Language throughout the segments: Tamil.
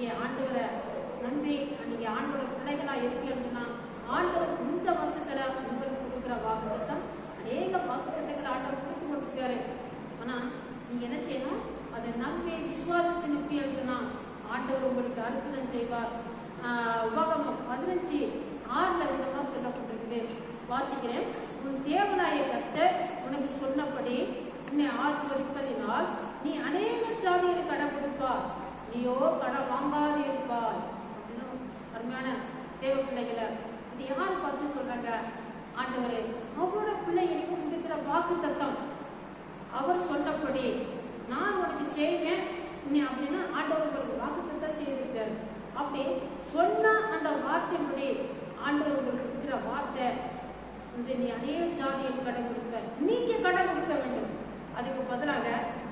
நீங்கள் ஆண்டவரை நம்பி நீங்கள் ஆண்டோட பிள்ளைகளாக இருப்பீங்கன்னா ஆண்டவர் இந்த வருஷத்தில் உங்களுக்கு கொடுக்குற வாக்குத்தம் அநேக வாக்குத்தத்தங்களை ஆண்டவர் கொடுத்து கொண்டிருக்காரு. ஆனால் நீங்கள் என்ன செய்யணும்? அதை நம்பி விசுவாசத்தை நம்பி எழுதுனா ஆண்டவர் உங்களுக்கு அற்புதம் செய்வார். உபகமம் பதினஞ்சு ஆறுல விதமாக சொல்லப்பட்டிருக்குது. வாசிக்கிறேன். உன் தேவனாய கர்த்தர் உனக்கு சொன்னபடி உன்னை ஆசிர்வதிப்பதினால் நீ அநேக ஜாதிகளை கடை கொடுப்பார். நீயோ கடன் வாங்காது இருப்பாய் அப்படின்னு அருமையான தேவ பிள்ளைகளை இது யாரு பார்த்து சொல்றாங்க? ஆண்டவரே அவரோட பிள்ளைகளுக்கு கொடுக்கிற வாக்கு தத்தம் அவர் சொன்னபடி நான் உனக்கு செய்வேன். நீ அப்படின்னா ஆண்டவர்களுக்கு வாக்கு தத்தம் செய்திருக்காரு அப்படி சொன்ன அந்த வார்த்தையின்படி ஆண்டவர்களுக்கு இருக்கிற வார்த்தை இந்த நீ அநேக ஜாதியில் கடன் கொடுப்ப நீங்க கடன் கொடுக்க வேண்டும். அதுக்கு பதிலாக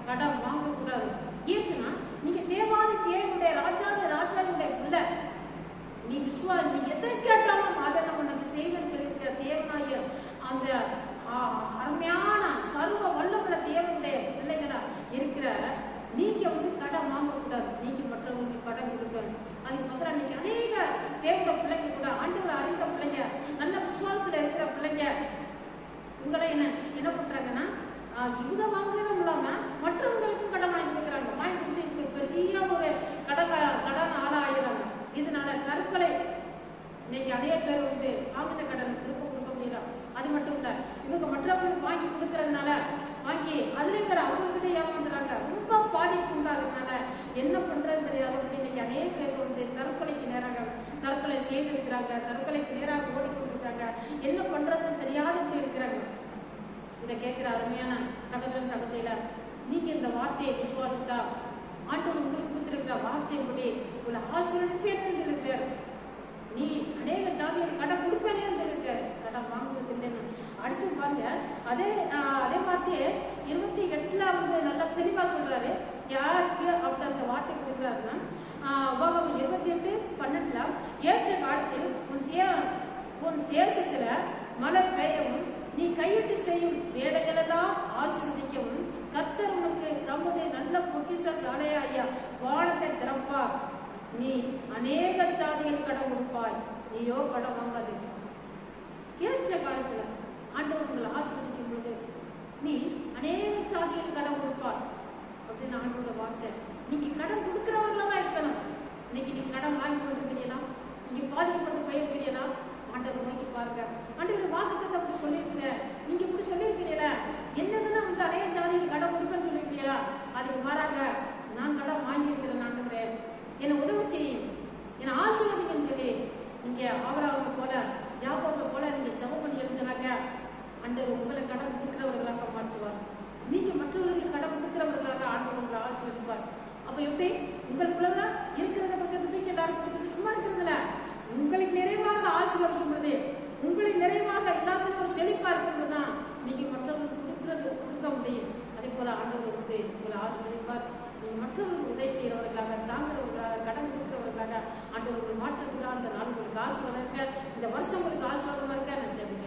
கடன் வாங்கக்கூடாது. ஏற்றுனா நீங்க தேவாதி தேவனுடைய ராஜாதி ராஜாவுடைய உள்ள. நீ விசுவா நீ எதை கேட்டாலும் அதை நம்ம உனக்கு செய்வேன் சொல்லியிருக்கிற தேவனாய அந்த அருமையான சர்வ வல்லமுள்ள தேவனுடைய பிள்ளைகளா இருக்கிற நீங்க வந்து கடன் வாங்கக்கூடாது. நீங்க மற்றவங்களுக்கு கடன் கொடுக்கணும். அதுக்கு மாத்திரம் நீங்க அநேக தேவனுடைய பிள்ளைங்க கூட ஆண்டவர் அறிந்த பிள்ளைங்க நல்ல விசுவாசத்துல இருக்கிற பிள்ளைங்க உங்களை என்ன என்ன பண்றாங்கன்னா இவங்க வாங்குற இல்லாம மற்றவங்களுக்கு கடன் வாங்கி கொடுக்குறாங்க வாங்கி கொடுத்து இவங்க பெரிய ஒரு கடன் கடன் ஆளாயிடுறாங்க இதனால தற்கொலை இன்னைக்கு நிறைய பேர் வந்து வாங்கின கடன் திரும்ப கொடுக்க முடியல. அது மட்டும் இல்ல இவங்க மற்றவங்களுக்கு வாங்கி கொடுக்கறதுனால வாங்கி அதுல இருக்கிற அவங்ககிட்ட ஏமாந்துறாங்க ரொம்ப பாதிப்பு உண்டாகிறதுனால என்ன பண்றதுன்னு தெரியாதவங்க இன்னைக்கு அநேக பேர் வந்து தற்கொலைக்கு நேராக தற்கொலை செய்திருக்கிறாங்க தற்கொலைக்கு நேராக ஓடிக்கொண்டிருக்காங்க என்ன பண்றதுன்னு தெரியாதுன்னு இருக்கிறாங்க. இதை கேட்கிற அருமையான சகோதரன் சகோதரியில நீங்க இந்த வார்த்தையை விசுவாசித்தா ஆண்டவன் உங்களுக்கு கொடுத்திருக்கிற வார்த்தையின்படி உங்களை ஆசீர்வதிப்பேன்னு சொல்லியிருக்காரு நீ அநேக ஜாதிகள் கடன் கொடுப்பேனேன்னு சொல்லியிருக்காரு. கடன் வாங்குவது இல்லைன்னு அடுத்து பாருங்க. அதே அதே வார்த்தையை இருபத்தி எட்டுல வந்து நல்லா தெளிவா சொல்றாரு. யாருக்கு அப்படி அந்த வார்த்தை கொடுக்குறாருன்னா ஆஹ், இருபத்தி எட்டு பன்னெண்டுல ஏற்ற காலத்தில் உன் தே உன் தேசத்துல மழை பெய்யவும் நீ கையிட்டு செய்யும் வேலைகளெல்லாம் ஆசீர்வதிக்கவும் கத்தர் உனக்கு தமது நல்ல பொக்கிஷ சாலையாயா வானத்தை திறப்பார். நீ அநேக ஜாதிகள் கடன் கொடுப்பாய். நீயோ கடன் வாங்காது ஏற்ற காலத்துல ஆண்டவர் உங்களை ஆசீர்வதிக்கும் பொழுது நீ அநேக ஜாதிகள் கடன் கொடுப்பார் அப்படின்னு ஆண்டோட வார்த்தை. நீங்க கடன் கொடுக்கிறவர்களா இருக்கணும் இன்னைக்கு நீங்க கடன் வாங்கி கொண்டிருக்கிறீங்களா? நீங்க பாதிக்கப்பட்டு போயிருக்கிறீங்களா ஆண்டவர் நோக்கி பாருங்க ஆண்டவர் வாக்குத்தத்தை அப்படி சொல்லியிருக்கிறேன் நீங்க இப்படி சொல்லியிருக்கிறீங்களா என்னதுன்னா வந்து அநேக ஜாதிக்கு கடன் கொடுப்பேன்னு சொல்லியிருக்கிறீங்களா அதுக்கு மாறாங்க நான் கடன் வாங்கியிருக்கிறேன் ஆண்டவரே என்னை உதவி செய்யும் என்னை ஆசீர்வதிங்கன்னு சொல்லி நீங்க ஆவராவை போல யாக்கோபை போல நீங்க ஜெபம் பண்ணி எழுதினாக்க ஆண்டவர் உங்களை கடன் கொடுக்கிறவர்களாக மாற்றுவார் நீங்க மற்றவர்களுக்கு கடன் கொடுக்கிறவர்களாக ஆண்டவர் உங்களை ஆசீர்வதிப்பார் அப்ப எப்படி உங்களுக்குள்ள இருக்கிறத பத்தி தூக்கி எல்லாரும் கொடுத்துட்டு சும்மா இருக்கிறதுல உங்களுக்கு நிறைவாக ஆசீர்வதிக்கும் பொழுது உங்களை நிறைவாக எல்லாத்திலும் ஒரு செழிப்பா இருக்கும் பொழுதுதான் நீங்க மற்றவங்களுக்கு கொடுக்கிறது கொடுக்க முடியும். அதே போல ஆண்டவர் வந்து உங்களை ஆசீர்வதிப்பார். நீங்க மற்றவர்களுக்கு உதவி செய்யறவர்களாக தாங்கிறவர்களாக கடன் கொடுக்கிறவர்களாக ஆண்டவர் உங்களை மாற்றத்துக்காக அந்த நாள் உங்களுக்கு ஆசீர்வாதம் இருக்க இந்த வருஷம் உங்களுக்கு ஆசீர்வாதமா இருக்க நான் ஜெபிக்கிறேன்.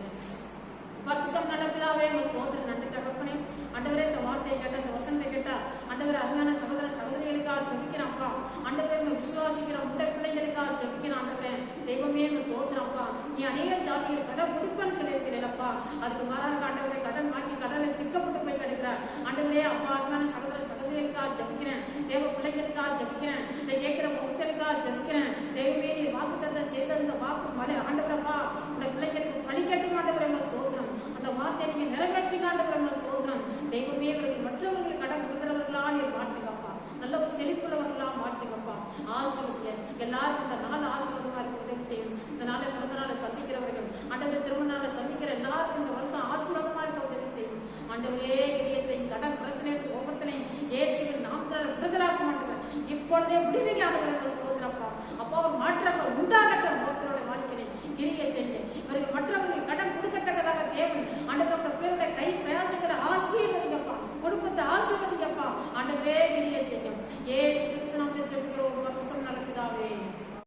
பரிசுத்தம் நல்ல பிதாவே உங்க ஸ்தோத்திரம் நன்றி தகப்பனே ஆண்டவரே இந்த வார்த்தையை கேட்ட இந்த வசனத்தை கேட்டா ஆண்டவரே அருமையான சகோதர சகோதரிகளுக்காக ஜெபிக்கிறேன்ப்பா ஆண்டவரே உங்க விசுவாசிக்கிற உங்க பிள்ளைகளுக்காக ஜெபிக்கிறேன் ஆண்டவரே தெய்வமே உங்க தோத்துறப்பா நீ அநேக ஜாதிகள் கடன் கொடுப்பேன்னு சொல்லியிருக்கிறேன்ப்பா அதுக்கு மாறாக ஆண்டவரை கடன் வாங்கி கடலை சிக்கப்பட்டு போய் கிடைக்கிறார். ஆண்டவரே அப்பா அருமையான சகோதர சகோதரிகளுக்காக ஜபிக்கிறேன். தேவ பிள்ளைகளுக்காக ஜபிக்கிறேன். இதை கேட்கிற முகத்தலுக்காக ஜபிக்கிறேன். தெய்வமே நீ வாக்கு செய்த அந்த வாக்கு மலை. ஆண்டவரப்பா உடைய பிள்ளைகளுக்கு பழிக்கட்டும் ஆண்டவரே உங்க ஸ்தோத்திரம். அந்த வார்த்தையை நீங்க நிறைவேற்றி ஆண்டவரே உங்க ஸ்தோத்திரம். தெய்வமே இவர்கள் மற்றவர்கள் கடன் கொடுக்கிறவர்களா நீ மாற்றுங்கப்பா நல்ல ஒரு செழிப்புள்ளவர்களா மாற்றுங்கப்பா. ஆசிரியர் எல்லாருக்கும் இந்த நாள் ஆசீர்வாதமா இருக்க உதவி செய்யும். இந்த நாளை ஆண்டவரே கிரியச்சை கடன் பிரச்சனை ஒவ்வொருத்தனை இயேசுவின் நாமத்தால் விடுதலாக்க மாட்டேன் இப்பொழுதே விடுவீங்க ஆண்டவரை ஸ்தோத்திரப்பா. அப்போ அவர் மாற்றங்கள் உண்டாகட்டும் ஒருத்தரோட வாழ்க்கிறேன் கிரியை செய்ய இவர்கள் மற்றவர்கள் கடன் கொடுக்கத்தக்கதாக தேவை